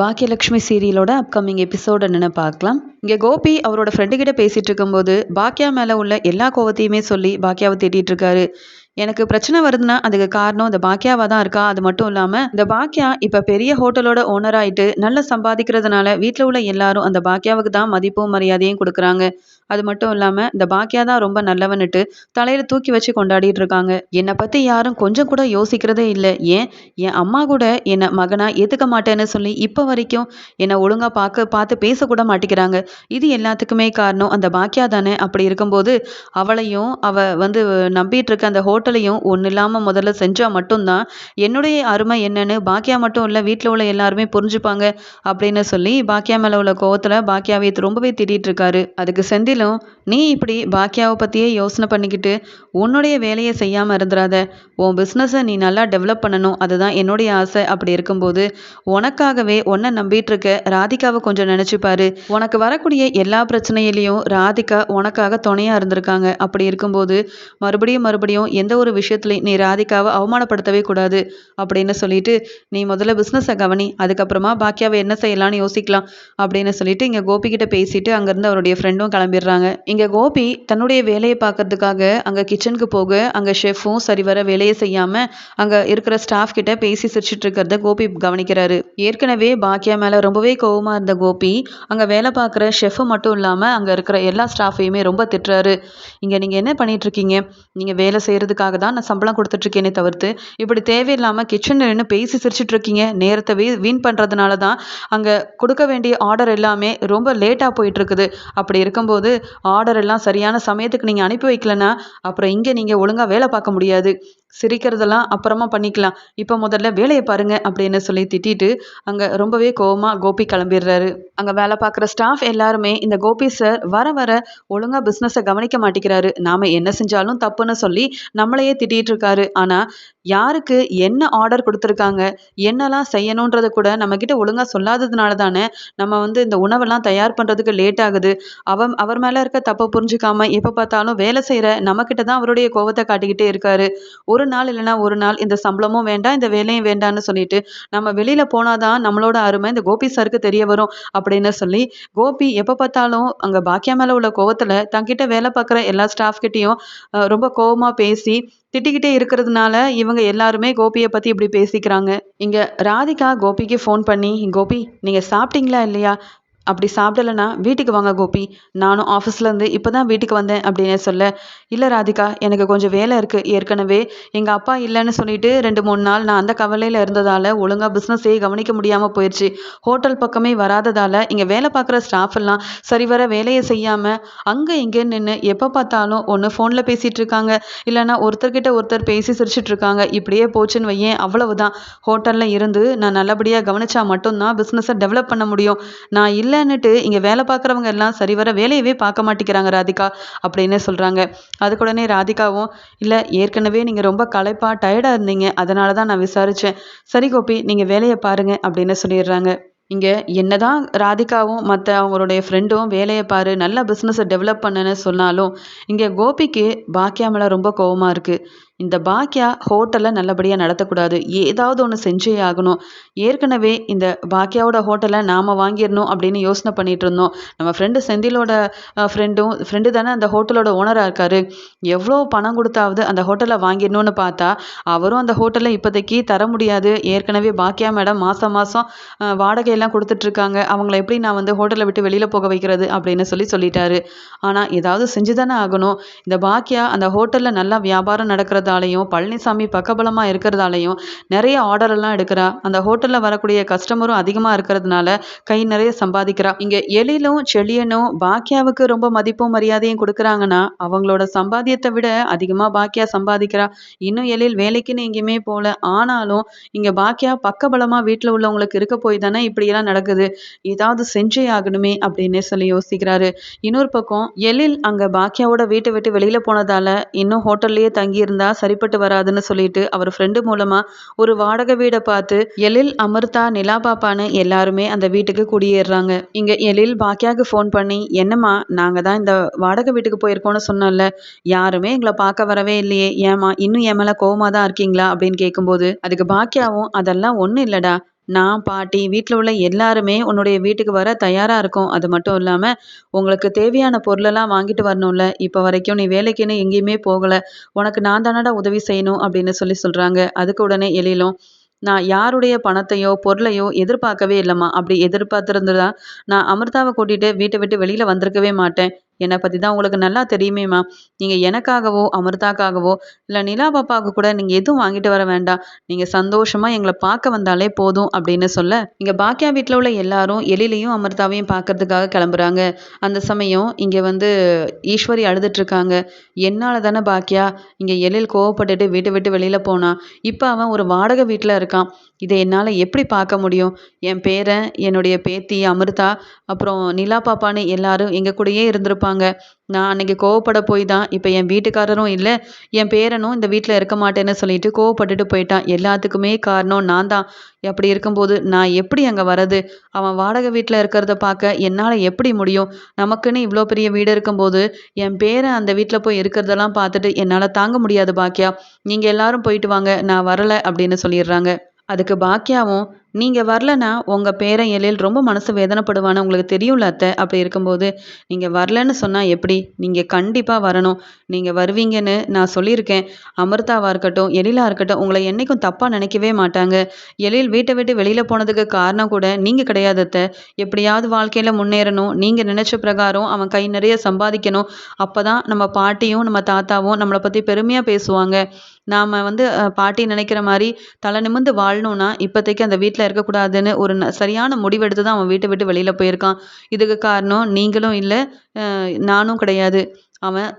Bhagyalakshmi சீரியலோட upcoming episode என்னென்னு பார்க்கலாம் இங்கே கோபி அவரோட ஃப்ரெண்டு பேசிகிட்டு இருக்கும்போது பாக்கியா மேலே உள்ள எல்லா கோவத்தையுமே சொல்லி பாக்கியாவை திட்டிகிட்டு இருக்காரு. எனக்கு பிரச்சனை வருதுன்னா அதுக்கு காரணம் இந்த பாக்கியாவாக தான் இருக்கா? அது மட்டும் இல்லாமல் இந்த பாக்கியா இப்போ பெரிய ஹோட்டலோட ஓனர் ஆயிட்டு நல்லா சம்பாதிக்கிறதுனால வீட்டில் உள்ள எல்லாரும் அந்த பாக்கியாவுக்கு தான் மதிப்பும் மரியாதையும் கொடுக்குறாங்க. அது மட்டும் இல்லாமல் இந்த பாக்கியா தான் ரொம்ப நல்லவன்னுட்டு தலையில் தூக்கி வச்சு கொண்டாடிட்டு இருக்காங்க. என்னை பற்றி யாரும் கொஞ்சம் கூட யோசிக்கிறதே இல்லை. ஏன்? என் அம்மா கூட என்னை மகனாக ஏற்றுக்க மாட்டேன்னு சொல்லி இப்போ வரைக்கும் என்னை ஒழுங்காக பார்க்க பார்த்து பேசக்கூட மாட்டேங்கிறாங்க இது எல்லாத்துக்குமே காரணம் அந்த பாக்கியா தானே. அப்படி இருக்கும்போது அவளையும் அவள் வந்து நம்பிட்டு இருக்க அந்த ஹோட்டலையும் ஒன்றும் இல்லாமல் முதல்ல செஞ்சால் மட்டும்தான். என்னுடைய அருமை என்னன்னு பாக்கியா மட்டும் இல்லை வீட்டில் உள்ள எல்லாருமே புரிஞ்சுப்பாங்க அப்படின்னு சொல்லி பாக்கியா மேலே உள்ள கோவத்தில் பாக்கியாவை ரொம்பவே திட்டிகிட்டு இருக்காரு. அதுக்கு செந்திலும் நீ இப்படி பாக்கியாவை பற்றியே யோசனை பண்ணிக்கிட்டு உன்னுடைய வேலையை செய்யாமல் இருந்துடாத உன் பிஸ்னஸை நீ நல்லா டெவலப் பண்ணணும். அதுதான் என்னுடைய ஆசை. அப்படி இருக்கும்போது உனக்காகவே உன்னை நம்பிட்டு இருக்க ராதிகாவை கொஞ்சம் நினச்சிப்பாரு உனக்கு வரக்கூடிய எல்லா பிரச்சனையிலையும் ராதிகா உனக்காக துணையாக இருந்திருக்காங்க. அப்படி இருக்கும்போது மறுபடியும் மறுபடியும் எந்த ஒரு விஷயத்துலையும் நீ ராதிகாவை அவமானப்படுத்தவே கூடாது. அப்படின்னு சொல்லிட்டு நீ முதல்ல பிஸ்னஸை கவனி. அதுக்கப்புறமா பாக்கியாவை என்ன செய்யலாம்னு யோசிக்கலாம். அப்படின்னு சொல்லிட்டு இங்கே கோபிக்கிட்ட பேசிட்டு அங்கேருந்து அவருடைய ஃப்ரெண்டும் கிளம்பிடுறாங்க. இங்கே கோபி தன்னுடைய வேலையை பார்க்கறதுக்காக அங்கே கிச்சனுக்கு போக அங்கே ஷெஃபும் சரிவர வேலையை செய்யாமல் அங்கே இருக்கிற ஸ்டாஃப் கிட்ட பேசி சிரிச்சிட்டு இருக்கிறத கோபி கவனிக்கிறாரு. ஏற்கனவே பாக்கியா மேலே ரொம்பவே கோவமாக இருந்த கோபி அங்கே வேலை பார்க்குற ஷெஃப்பு மட்டும் இல்லாமல் அங்கே இருக்கிற எல்லா ஸ்டாஃபையுமே ரொம்ப திட்டுறாரு. இங்கே நீங்கள் என்ன பண்ணிட்டு இருக்கீங்க? நீங்கள் வேலை செய்கிறதுக்காக தான் நான் சம்பளம் கொடுத்துட்ருக்கேனே தவிர்த்து இப்படி தேவையில்லாமல் கிச்சனில் நின்று பேசி சிரிச்சிட்டு இருக்கீங்க. நேரத்தை வீ வீண் பண்ணுறதுனால தான் அங்கே கொடுக்க வேண்டிய ஆர்டர் எல்லாமே ரொம்ப லேட்டாக போயிட்டுருக்குது அப்படி இருக்கும்போது ஆர்டர் எல்லாம் சரியான சமயத்துக்கு நீங்கள் அனுப்பி வைக்கலன்னா அப்புறம் இங்கே நீங்கள் ஒழுங்காக வேலை பார்க்க முடியாது. சிரிக்கிறதெல்லாம் அப்புறமா பண்ணிக்கலாம். இப்போ முதல்ல வேலையை பாருங்க அப்படின்னு சொல்லி திட்டிட்டு அங்கே ரொம்பவே கோவமாக கோபி கிளம்பிடுறாரு. அங்கே வேலை பார்க்குற ஸ்டாஃப் எல்லாருமே இந்த கோபி சார் வர வர ஒழுங்காக பிஸ்னஸை கவனிக்க மாட்டேங்கிறாரு. நாம் என்ன செஞ்சாலும் தப்புன்னு சொல்லி நம்மளையே திட்டிகிட்டு இருக்காரு. ஆனால் யாருக்கு என்ன ஆர்டர் கொடுத்துருக்காங்க என்னெல்லாம் செய்யணுன்றதை கூட நம்மக்கிட்ட ஒழுங்காக சொல்லாததுனால தானே நம்ம வந்து இந்த உணவெல்லாம் தயார் பண்ணுறதுக்கு லேட் ஆகுது. அவன் அவர் மேலே இருக்க தப்பை புரிஞ்சுக்காம எப்போ பார்த்தாலும் வேலை செய்கிற நம்மக்கிட்ட தான் அவருடைய கோவத்தை காட்டிக்கிட்டே இருக்காரு. ஒரு ஒரு நாள் இல்லைன்னா ஒரு நாள் இந்த சம்பளமும் வேண்டாம் இந்த வேலையும் வேண்டாம்னு சொல்லிட்டு நம்ம வெளியில் போனால் தான் நம்மளோட அருமை இந்த கோபி சாருக்கு தெரிய வரும் அப்படின்னு சொல்லி கோபி எப்போ பார்த்தாலும் அங்கே பாக்கியா மேலே உள்ள கோவத்தில் தங்கிட்ட வேலை பார்க்குற எல்லா ஸ்டாஃப் கிட்டேயும் ரொம்ப கோபமாக பேசி திட்டிக்கிட்டே இருக்கிறதுனால இவங்க எல்லாருமே கோபியை பற்றி இப்படி பேசிக்கிறாங்க. இங்கே ராதிகா கோபிக்கு ஃபோன் பண்ணி கோபி நீங்கள் சாப்பிட்டீங்களா இல்லையா? அப்படி சாப்பிடலன்னா வீட்டுக்கு வாங்க கோபி. நானும் ஆஃபீஸ்லேருந்து இப்போ தான் வீட்டுக்கு வந்தேன் அப்படின்னு சொல்ல. இல்லை ராதிகா எனக்கு கொஞ்சம் வேலை இருக்குது ஏற்கனவே எங்கள் அப்பா இல்லைன்னு சொல்லிட்டு ரெண்டு மூணு நாள் நான் அந்த கவலையில் இருந்ததால் ஒழுங்காக பிஸ்னஸே கவனிக்க முடியாமல் போயிடுச்சு ஹோட்டல் பக்கமே வராததால் இங்கே வேலை பார்க்குற ஸ்டாஃப் எல்லாம் சரிவர வேலையை செய்யாமல் அங்கே இங்கே நின்று எப்போ பார்த்தாலும் ஒன்று ஃபோனில் பேசிகிட்டு இருக்காங்க. இல்லைன்னா ஒருத்தர்கிட்ட ஒருத்தர் பேசி சிரிச்சிட்டு இருக்காங்க. இப்படியே போச்சுன்னு வையேன் அவ்வளவுதான். ஹோட்டலில் இருந்து நான் நல்லபடியாக கவனிச்சா மட்டும்தான் பிஸ்னஸை டெவலப் பண்ண முடியும். நான் இல்லை இல்லைன்னுட்டு இங்கே வேலை பார்க்குறவங்க எல்லாம் சரிவர வேலையவே பார்க்க மாட்டேங்கிறாங்க ராதிகா அப்படின்னு சொல்கிறாங்க அதுக்குடனே ராதிகாவும் இல்லை ஏற்கனவே நீங்கள் ரொம்ப களைப்பாக டயர்டாக இருந்தீங்க. அதனால தான் நான் விசாரித்தேன் சரி கோபி நீங்கள் வேலையை பாருங்கள் அப்படின்னு சொல்லிடுறாங்க. இங்கே என்னதான் ராதிகாவும் மற்ற அவங்களுடைய ஃப்ரெண்டும் வேலையை பாரு நல்ல பிஸ்னஸை டெவலப் பண்ணுன்னு சொன்னாலும் இங்கே கோபிக்கு பாக்கியா மேலே ரொம்ப கோவமாக இருக்குது இந்த பாக்கியா ஹோட்டலை நல்லபடியாக நடத்தக்கூடாது. ஏதாவது ஒன்று செஞ்சே ஆகணும். ஏற்கனவே இந்த பாக்கியாவோட ஹோட்டலை நாம் வாங்கிடணும் அப்படின்னு யோசனை பண்ணிட்டு இருந்தோம். நம்ம ஃப்ரெண்டு செந்திலோட ஃப்ரெண்டும் ஃப்ரெண்டு தானே அந்த ஹோட்டலோட ஓனராக இருக்கார். எவ்வளோ பணம் கொடுத்தாவது அந்த ஹோட்டலை வாங்கிடணும்னு பார்த்தா அவரும் அந்த ஹோட்டலை இப்போதைக்கு தர முடியாது. ஏற்கனவே பாக்கியா மேடம் மாதம் மாதம் வாடகையெல்லாம் கொடுத்துட்ருக்காங்க அவங்கள எப்படி நான் வந்து ஹோட்டலை விட்டு வெளியில் போக வைக்கிறது அப்படின்னு சொல்லி சொல்லிட்டாரு. ஆனால் ஏதாவது செஞ்சு தானே ஆகணும். இந்த பாக்கியா அந்த ஹோட்டலில் நல்லா வியாபாரம் நடக்கிறது இருக்கிறதாலையும் பழனிசாமி பக்கபலமாக இருக்கிறதாலையும் நிறைய ஆர்டரெல்லாம் எடுக்கிறா. அந்த ஹோட்டலில் வரக்கூடிய கஸ்டமரும் அதிகமாக இருக்கிறதுனால கை நிறைய சம்பாதிக்கிறா. இங்கே எழிலும் செழியனும் பாக்கியாவுக்கு ரொம்ப மதிப்பும் மரியாதையும் கொடுக்குறாங்கன்னா அவங்களோட சம்பாத்தியத்தை விட அதிகமாக பாக்கியா சம்பாதிக்கிறா. இன்னும் எழில் வேலைக்குன்னு எங்கேயுமே போகல. ஆனாலும் இங்கே பாக்கியா பக்கபலமாக வீட்டில் உள்ளவங்களுக்கு இருக்க போய் தானே இப்படியெல்லாம் நடக்குது. ஏதாவது செஞ்சே ஆகணுமே அப்படின்னு சொல்லி யோசிக்கிறாரு. இன்னொரு பக்கம் எழில் அங்கே பாக்கியாவோட வீட்டை விட்டு வெளியில் போனதால இன்னும் ஹோட்டல்லையே தங்கியிருந்தா சரிப்பட்டு வராதுன்னு சொல்லிட்டு அவர் ஃப்ரெண்டு மூலமா ஒரு வாடகை வீடை பார்த்து எழில் அமிர்தா நிலா பாப்பான்னு எல்லாருமே அந்த வீட்டுக்கு குடியேறுறாங்க. இங்க எழில் பாக்கியாவுக்கு ஃபோன் பண்ணி என்னம்மா நாங்க தான் இந்த வாடகை வீட்டுக்கு போயிருக்கோம்னு சொன்னோம்ல யாருமே எங்களை பார்க்க வரவே இல்லையே. ஏமா இன்னும் என் மேலே கோவமா தான் இருக்கீங்களா? அப்படின்னு கேட்கும்போது அதுக்கு பாக்கியாவும் அதெல்லாம் ஒன்றும் இல்லடா. நான் பாட்டி வீட்டில் உள்ள எல்லாருமே உன்னுடைய வீட்டுக்கு வர தயாராக இருக்கோம். அது மட்டும் இல்லாமல் உங்களுக்கு தேவையான பொருளெல்லாம் வாங்கிட்டு வரணும்ல. இப்போ வரைக்கும் நீ வேலைக்குன்னு எங்கேயுமே போகலை. உனக்கு நான் தானடா உதவி செய்யணும் அப்படின்னு சொல்லி சொல்கிறாங்க அதுக்கு உடனே எழிலும் நான் யாருடைய பணத்தையோ பொருளையோ எதிர்பார்க்கவே இல்லைம்மா. அப்படி எதிர்பார்த்துருந்ததா? நான் அமிர்தாவை கூட்டிகிட்டு வீட்டை விட்டு வெளியில் வந்திருக்கவே மாட்டேன். என்னை பற்றி தான் உங்களுக்கு நல்லா தெரியுமேம்மா நீங்கள் எனக்காகவோ அமிர்தாக்காகவோ இல்லை நிலா பாப்பாவுக்கு கூட நீங்கள் எதுவும் வாங்கிட்டு வர வேண்டாம். நீங்கள் சந்தோஷமாக எங்களை பார்க்க வந்தாலே போதும் அப்படின்னு சொல்ல இங்கே பாக்கியா வீட்டில் உள்ள எல்லாரும் எழிலையும் அமிர்தாவையும் பார்க்கறதுக்காக கிளம்புறாங்க. அந்த சமயம் இங்கே வந்து ஈஸ்வரி அழுதுட்ருக்காங்க என்னால் தானே பாக்கியா இங்கே எழில் கோவப்பட்டுட்டு வீட்டை விட்டு வெளியில் போனான் இப்போ அவன் ஒரு வாடகை வீட்டில் இருக்கான். இதை என்னால் எப்படி பார்க்க முடியும்? என் பேரன் என்னுடைய பேத்தி அமிர்தா அப்புறம் நிலா பாப்பான்னு எல்லாரும் எங்கள் கூடயே இருந்திருப்பாங்க நான் அன்னைக்கு கோவப்பட போய் தான் இப்போ என் வீட்டுக்காரரும் இல்லை என் பேரனும் இந்த வீட்டில் இருக்க மாட்டேன்னு சொல்லிட்டு கோவப்பட்டுட்டு போயிட்டான். எல்லாத்துக்குமே காரணம் நான் தான். அப்படி இருக்கும்போது நான் எப்படி அங்கே வரது அவன் வாடகை வீட்டில் இருக்கிறத பார்க்க என்னால் எப்படி முடியும்? நமக்குன்னு இவ்வளோ பெரிய வீடு இருக்கும்போது என் பேரன் அந்த வீட்டில் போய் இருக்கிறதெல்லாம் பார்த்துட்டு என்னால் தாங்க முடியாது பாக்கியா. நீங்கள் எல்லாரும் போயிட்டு வாங்க நான் வரலை அப்படின்னு சொல்லிடுறாங்க. அதுக்கு பாக்கியாவும் நீங்கள் வரலன்னா உங்கள் பேரன் எழில் ரொம்ப மனசு வேதனைப்படுவான்னு உங்களுக்கு தெரியும்ல அத்தை. அப்படி இருக்கும்போது நீங்கள் வரலன்னு சொன்னால் எப்படி? நீங்கள் கண்டிப்பாக வரணும். நீங்கள் வருவீங்கன்னு நான் சொல்லியிருக்கேன். அமிர்தாவாக இருக்கட்டும் எழிலாக இருக்கட்டும் உங்களை என்றைக்கும் தப்பாக நினைக்கவே மாட்டாங்க. எழில் வீட்டை விட்டு வெளியில் போனதுக்கு காரணம் கூட நீங்கள் கிடையாது அத்தை. எப்படியாவது வாழ்க்கையில் முன்னேறணும். நீங்கள் நினச்ச பிரகாரம் அவன் கை நிறைய சம்பாதிக்கணும். அப்போ தான் நம்ம பாட்டியும் நம்ம தாத்தாவும் நம்மளை பற்றி பெருமையாக பேசுவாங்க. நாம் வந்து பாட்டி நினைக்கிற மாதிரி தலை நிமிர்ந்து வாழணும்னா இப்போதைக்கு அந்த வீட்டில் இருக்கக்கூடாதுன்னு ஒரு சரியான முடிவெடுத்து தான் அவன் வீட்டை விட்டு வெளியில் போயிருக்கான். இதுக்கு காரணம் நீங்களும் இல்லை நானும் கிடையாது. அவன்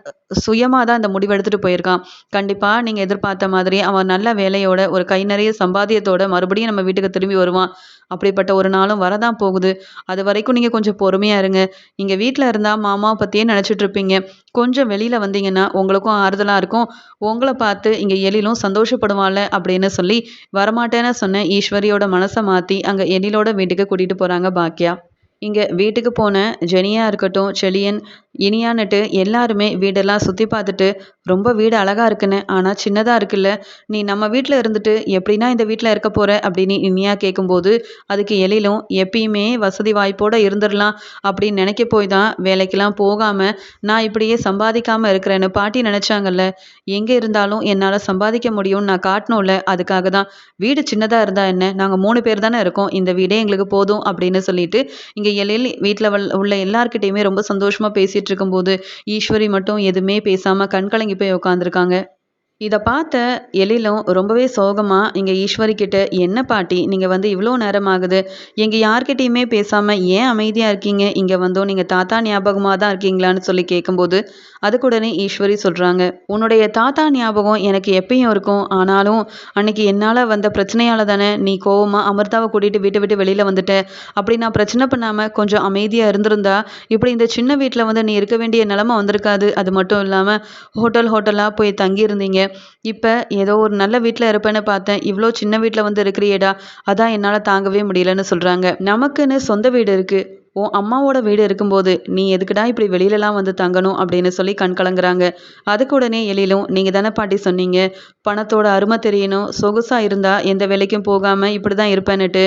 சுயமாக தான் இந்த முடிவு எடுத்துகிட்டு போயிருக்கான். கண்டிப்பாக நீங்கள் எதிர்பார்த்த மாதிரி அவன் நல்ல வேலையோட ஒரு கை நிறைய சம்பாத்தியத்தோட மறுபடியும் நம்ம வீட்டுக்கு திரும்பி வருவான். அப்படிப்பட்ட ஒரு நாளும் வரதான் போகுது. அது வரைக்கும் நீங்கள் கொஞ்சம் பொறுமையாக இருங்க. நீங்கள் வீட்டில் இருந்தால் மாமாவை பற்றியே நினச்சிட்டு இருப்பீங்க. கொஞ்சம் வெளியில் வந்தீங்கன்னா உங்களுக்கும் ஆறுதலாக இருக்கும். உங்களை பார்த்து இங்கே எழிலும் சந்தோஷப்படுவான்ல அப்படின்னு சொல்லி வரமாட்டேன்னு சொன்ன ஈஸ்வரியோட மனசை மாற்றி அங்கே எழிலோட வீட்டுக்கு கூட்டிகிட்டு போகிறாங்க பாக்கியா. இங்கே வீட்டுக்கு போன ஜெனியாக இருக்கட்டும் செழியன் இனியான்னுட்டு எல்லாருமே வீடெல்லாம் சுற்றி பார்த்துட்டு ரொம்ப வீடு அழகாக இருக்குன்னு ஆனால் சின்னதாக இருக்குல்ல நீ நம்ம வீட்டில் இருந்துட்டு எப்படின்னா இந்த வீட்டில் இருக்க போகிற அப்படின்னு இனியா கேட்கும்போது அதுக்கு எழிலும் எப்பயுமே வசதி வாய்ப்போடு இருந்துடலாம் அப்படின்னு நினைக்க போய் தான் வேலைக்கெல்லாம் போகாமல் நான் இப்படியே சம்பாதிக்காமல் இருக்கிறேன்னு பாட்டி நினச்சாங்கல்ல எங்கே இருந்தாலும் என்னால் சம்பாதிக்க முடியும்னு நான் காட்டணும்ல அதுக்காக தான். வீடு சின்னதாக இருந்தால் என்ன நாங்கள் மூணு பேர் தானே இருக்கோம் இந்த வீடே எங்களுக்கு போதும் அப்படின்னு சொல்லிட்டு இங்கே எழில் வீட்டில் உள்ள எல்லார்கிட்டையுமே ரொம்ப சந்தோஷமாக பேசிட்டு பேசிகிட்டு இருக்கும்போது ஈஸ்வரி மட்டும் எதுவுமே பேசாமல் கண்கலங்கி போய் உட்காந்துருக்காங்க இதை பார்த்த எழிலும் ரொம்பவே சோகமாக இங்கே ஈஸ்வரி கிட்ட என்ன பாட்டி? நீங்கள் வந்து இவ்வளோ நேரம் ஆகுது எங்கள் யார்கிட்டையுமே பேசாமல் ஏன் அமைதியாக இருக்கீங்க? இங்கே வந்தோம் நீங்கள் தாத்தா ஞாபகமாக தான் இருக்கீங்களான்னு சொல்லி கேட்கும்போது அதுக்குடனே ஈஸ்வரி சொல்கிறாங்க உன்னுடைய தாத்தா ஞாபகம் எனக்கு எப்பயும் இருக்கும். ஆனாலும் அன்னைக்கு என்னால் வந்த பிரச்சனையால் தானே நீ கோவமாக அமிர்தாவை கூட்டிகிட்டு வீட்டை விட்டு வெளியில் வந்துட்ட. அப்படி நான் பிரச்சனை பண்ணாமல் கொஞ்சம் அமைதியாக இருந்திருந்தா இப்படி இந்த சின்ன வீட்டில் வந்து நீ இருக்க வேண்டிய நிலமை வந்திருக்காது. அது மட்டும் இல்லாமல் ஹோட்டல் ஹோட்டலாக போய் தங்கியிருந்தீங்க. இப்போ ஏதோ ஒரு நல்ல வீட்டில் இருப்பேன்னு பார்த்தேன். இவ்வளோ சின்ன வீட்டில் வந்து இருக்கிறியேடா. அதான் என்னால் தாங்கவே முடியலன்னு சொல்கிறாங்க நமக்குன்னு சொந்த வீடு இருக்குது உன் அம்மாவோட வீடு இருக்கும்போது நீ எதுக்குடா இப்படி வெளியிலலாம் வந்து தங்கணும்? அப்படின்னு சொல்லி கண் கலங்குறாங்க. அதுக்கு உடனே எழிலும் நீங்கள் தானே பாட்டி சொன்னீங்க. பணத்தோட அருமை தெரியணும். சொகுசாக இருந்தால் எந்த வேலைக்கும் போகாமல் இப்படி தான் இருப்பேன்னுட்டு.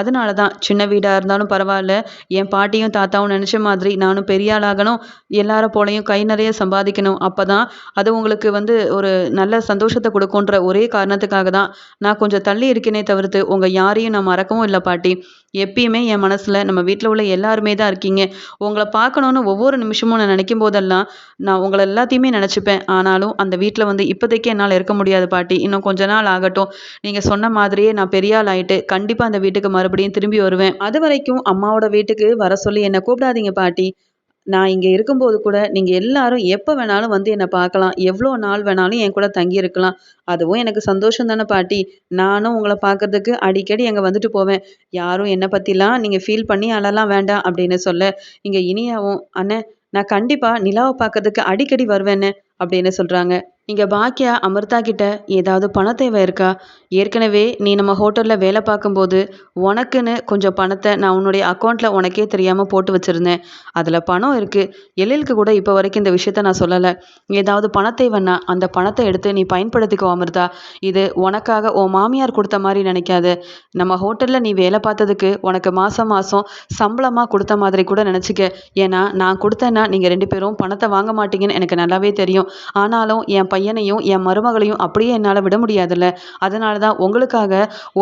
அதனால தான் சின்ன வீடாக இருந்தாலும் பரவாயில்ல. என் பாட்டியும் தாத்தாவும் நினச்ச மாதிரி நானும் பெரிய ஆளாகணும். எல்லார போலையும் கை நிறைய சம்பாதிக்கணும். அப்போ தான் அது உங்களுக்கு வந்து ஒரு நல்ல சந்தோஷத்தை கொடுக்குன்ற ஒரே காரணத்துக்காக தான் நான் கொஞ்சம் தள்ளி இருக்கேனே தவிர்த்து உங்கள் யாரையும் நான் மறக்கவும் இல்லை பாட்டி. எப்பயுமே என் மனசில் நம்ம வீட்டில் உள்ள எல்லாருமே தான் இருக்கீங்க. உங்களை பார்க்கணுன்னு ஒவ்வொரு நிமிஷமும் நான் நினைக்கும் போதெல்லாம் நான் உங்களை எல்லாத்தையுமே நினச்சிப்பேன். ஆனாலும் அந்த வீட்டில் வந்து இப்போதைக்கு என்னால் இருக்க முடியாது பாட்டி. இன்னும் கொஞ்ச நாள் ஆகட்டும். நீங்கள் சொன்ன மாதிரியே நான் பெரிய ஆள் ஆகிட்டு கண்டிப்பாக அந்த வீட்டுக்கு மறுபடியும் திரும்பி வருவேன். அது வரைக்கும் அம்மாவோட வீட்டுக்கு வர சொல்லி என்னை கூப்பிடாதீங்க பாட்டி. நான் இங்கே இருக்கும்போது கூட நீங்கள் எல்லாரும் எப்போ வேணாலும் வந்து என்னை பார்க்கலாம். எவ்வளோ நாள் வேணாலும் என் கூட தங்கியிருக்கலாம். அதுவும் எனக்கு சந்தோஷம் தானே பாட்டி. நானும் உங்களை பார்க்கறதுக்கு அடிக்கடி அங்கே வந்துட்டு போவேன். யாரும் என்னை பற்றிலாம் நீங்கள் ஃபீல் பண்ணி அழலாம் வேண்டாம் அப்படின்னு சொல்ல. இங்கே இனியாவும் அண்ணே நான் கண்டிப்பாக நிலாவை பார்க்கறதுக்கு அடிக்கடி வருவேன்னு. அப்படின்னு சொல்கிறாங்க இங்கே பாக்கியா அமிர்தா கிட்ட ஏதாவது பண தேவை இருக்கா? ஏற்கனவே நீ நம்ம ஹோட்டலில் வேலை பார்க்கும்போது உனக்குன்னு கொஞ்சம் பணத்தை நான் உன்னுடைய அக்கௌண்ட்டில் உனக்கே தெரியாமல் போட்டு வச்சுருந்தேன். அதில் பணம் இருக்குது எழிலுக்கு கூட இப்போ வரைக்கும் இந்த விஷயத்த நான் சொல்லலை. ஏதாவது பண தேவைன்னா அந்த பணத்தை எடுத்து நீ பயன்படுத்திக்கோ அமிர்தா. இது உனக்காக உன் மாமியார் கொடுத்த மாதிரி நினைக்காது. நம்ம ஹோட்டலில் நீ வேலை பார்த்ததுக்கு உனக்கு மாதம் மாதம் சம்பளமாக கொடுத்த மாதிரி கூட நினச்சிக்க. ஏன்னா நான் கொடுத்தேன்னா நீங்கள் ரெண்டு பேரும் பணத்தை வாங்க மாட்டீங்கன்னு எனக்கு நல்லாவே தெரியும். ஆனாலும் என் பையனையும் என் மருமகளையும் அப்படியே என்னால் விட முடியாதுல்ல. அதனால தான் உங்களுக்காக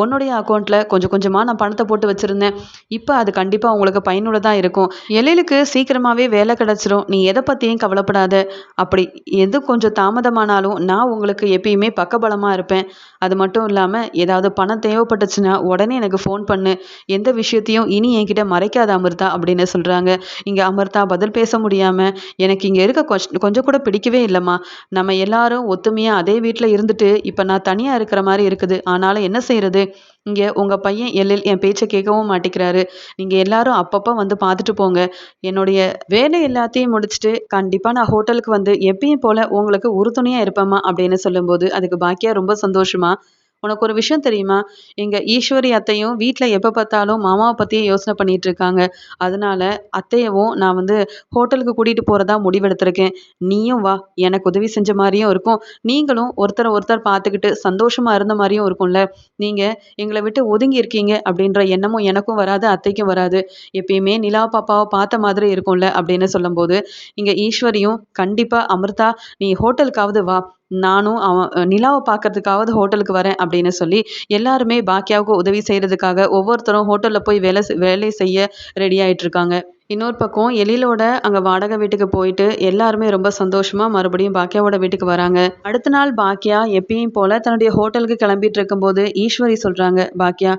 உன்னுடைய அக்கௌண்ட்டில் கொஞ்சம் கொஞ்சமாக நான் பணத்தை போட்டு வச்சுருந்தேன். இப்போ அது கண்டிப்பாக உங்களுக்கு பயனுள்ளதாக இருக்கும். எழிலுக்கு சீக்கிரமாகவே வேலை கிடச்சிரும். நீ எதை பற்றியும் கவலைப்படாத. அப்படி எது கொஞ்சம் தாமதமானாலும் நான் உங்களுக்கு எப்பயுமே பக்கபலமாக இருப்பேன். அது மட்டும் இல்லாமல் ஏதாவது பணம் தேவைப்பட்டுச்சுன்னா உடனே எனக்கு ஃபோன் பண்ணு. எந்த விஷயத்தையும் இனி என்கிட்ட மறைக்காத அமிர்தா அப்படின்னு சொல்கிறாங்க இங்கே அமிர்தா பதில் பேச முடியாமல் எனக்கு இங்கே இருக்க கொஞ்சம் கொஞ்சம் கூட பிடிக்கவே இல்லைம்மா. நம்ம எல்லாரும் ஒத்துமையாக அதே வீட்டில் இருந்துட்டு இப்போ நான் தனியாக இருக்கிற மாதிரி இருக்குது. ஆனாலும் என்ன செய்கிறது இங்கே உங்கள் பையன் எல்லில் என் பேச்சை கேட்கவும் மாட்டேங்கிறாரு. நீங்கள் எல்லாரும் அப்பப்போ வந்து பார்த்துட்டு போங்க. என்னுடைய வேலை எல்லாத்தையும் முடிச்சுட்டு கண்டிப்பாக நான் ஹோட்டலுக்கு வந்து எப்பயும் போல் உங்களுக்கு உறுதுணையாக இருப்பேம்மா அப்படின்னு சொல்லும்போது அதுக்கு பாக்கியா ரொம்ப சந்தோஷமா? உனக்கு ஒரு விஷயம் தெரியுமா? எங்கள் ஈஸ்வரி அத்தையும் வீட்டில் எப்போ பார்த்தாலும் மாமாவை பற்றியே யோசனை பண்ணிட்டு இருக்காங்க. அதனால அத்தையவும் நான் வந்து ஹோட்டலுக்கு கூட்டிகிட்டு போகிறதா முடிவெடுத்திருக்கேன். நீயும் வா எனக்கு உதவி செஞ்ச மாதிரியும் இருக்கும். நீங்களும் ஒருத்தரை ஒருத்தர் பார்த்துக்கிட்டு சந்தோஷமாக இருந்த மாதிரியும் இருக்கும்ல. நீங்கள் எங்களை விட்டு ஒதுங்கி இருக்கீங்க அப்படின்ற எண்ணமும் எனக்கும் வராது அத்தைக்கும் வராது. எப்பயுமே நிலா பாப்பாவை பார்த்த மாதிரி இருக்கும்ல அப்படின்னு சொல்லும்போது இங்கே ஈஸ்வரியும் கண்டிப்பாக அமிர்தா நீ ஹோட்டலுக்காவது வா. நானும் அவன் நிலாவை பார்க்கறதுக்காவது ஹோட்டலுக்கு வரேன் அப்படின்னு சொல்லி எல்லாருமே பாக்கியாவுக்கு உதவி செய்கிறதுக்காக ஒவ்வொருத்தரும் ஹோட்டலில் போய் வேலை வேலை செய்ய ரெடி ஆகிட்டு இருக்காங்க இன்னொரு பக்கம் எழிலோட அங்கே வாடகை வீட்டுக்கு போயிட்டு எல்லாருமே ரொம்ப சந்தோஷமாக மறுபடியும் பாக்கியாவோட வீட்டுக்கு வராங்க. அடுத்த நாள் பாக்கியா எப்பயும் போல் தன்னுடைய ஹோட்டலுக்கு கிளம்பிட்டு இருக்கும்போது ஈஸ்வரி சொல்கிறாங்க பாக்கியா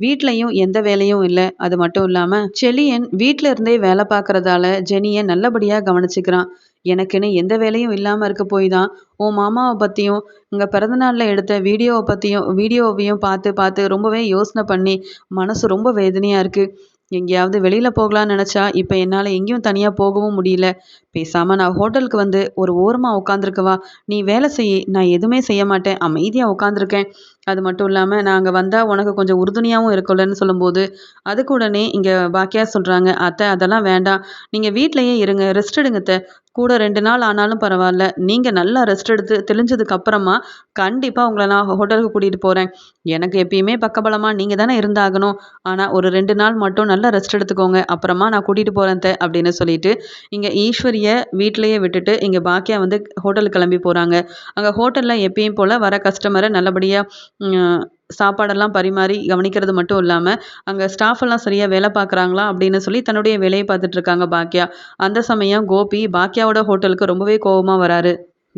வீட்லேயும் எந்த வேலையும் இல்லை. அது மட்டும் இல்லாமல் செலியன் வீட்டில் இருந்தே வேலை பார்க்குறதால ஜெனியை நல்லபடியாக கவனிச்சுக்கிறான். எனக்குன்னு எந்த வேலையும் இல்லாமல் இருக்க போய் தான் உன் மாமாவை பற்றியும் உங்கள் பிறந்தநாளில் எடுத்த வீடியோவை பற்றியும் வீடியோவையும் பார்த்து பார்த்து ரொம்பவே யோசனை பண்ணி மனசு ரொம்ப வேதனையாக இருக்குது எங்கேயாவது வெளியில் போகலான்னு நினச்சா இப்போ என்னால் எங்கேயும் தனியாக போகவும் முடியல. பேசாமல் நான் ஹோட்டலுக்கு வந்து ஒரு ஓரமாக உட்காந்துருக்கவா நீ வேலை செய் நான் எதுவுமே செய்ய மாட்டேன். அமைதியாக உட்காந்துருக்கேன் அது மட்டும் இல்லாமல் நான் அங்கே வந்தால் உனக்கு கொஞ்சம் உறுதுணையாகவும் இருக்கும்லன்னு சொல்லும்போது அதுக்கு உடனே இங்கே பாக்கியா சொல்கிறாங்க அத்தை அதெல்லாம் வேண்டாம். நீங்கள் வீட்டிலையே இருங்க ரெஸ்ட் எடுங்க கூட ரெண்டு நாள் ஆனாலும் பரவாயில்ல. நீங்கள் நல்லா ரெஸ்ட் எடுத்து தெளிஞ்சதுக்கு அப்புறமா கண்டிப்பாக உங்களை நான் ஹோட்டலுக்கு கூட்டிகிட்டு போகிறேன் எனக்கு எப்பயுமே பக்கபலமாக நீங்கள் தானே இருந்தாகணும். ஆனால் ஒரு ரெண்டு நாள் மட்டும் நல்லா ரெஸ்ட் எடுத்துக்கோங்க. அப்புறமா நான் கூட்டிகிட்டு போகிறேன் அப்படின்னு சொல்லிட்டு இங்கே ஈஸ்வரியை வீட்டிலையே விட்டுட்டு இங்கே பாக்கியா வந்து ஹோட்டலுக்கு கிளம்பி போகிறாங்க அங்கே ஹோட்டலில் எப்பயும் போல் வர கஸ்டமரை நல்லபடியாக சாப்பாடெல்லாம் பரிமாறி கவனிக்கிறது மட்டும் இல்லாமல் அங்கே ஸ்டாஃப் எல்லாம் சரியாக வேலை பார்க்குறாங்களா அப்படின்னு சொல்லி தன்னுடைய வேலையை பார்த்துட்ருக்காங்க பாக்கியா அந்த சமயம் கோபி பாக்கியாவோட ஹோட்டலுக்கு ரொம்பவே கோபமாக வராரு.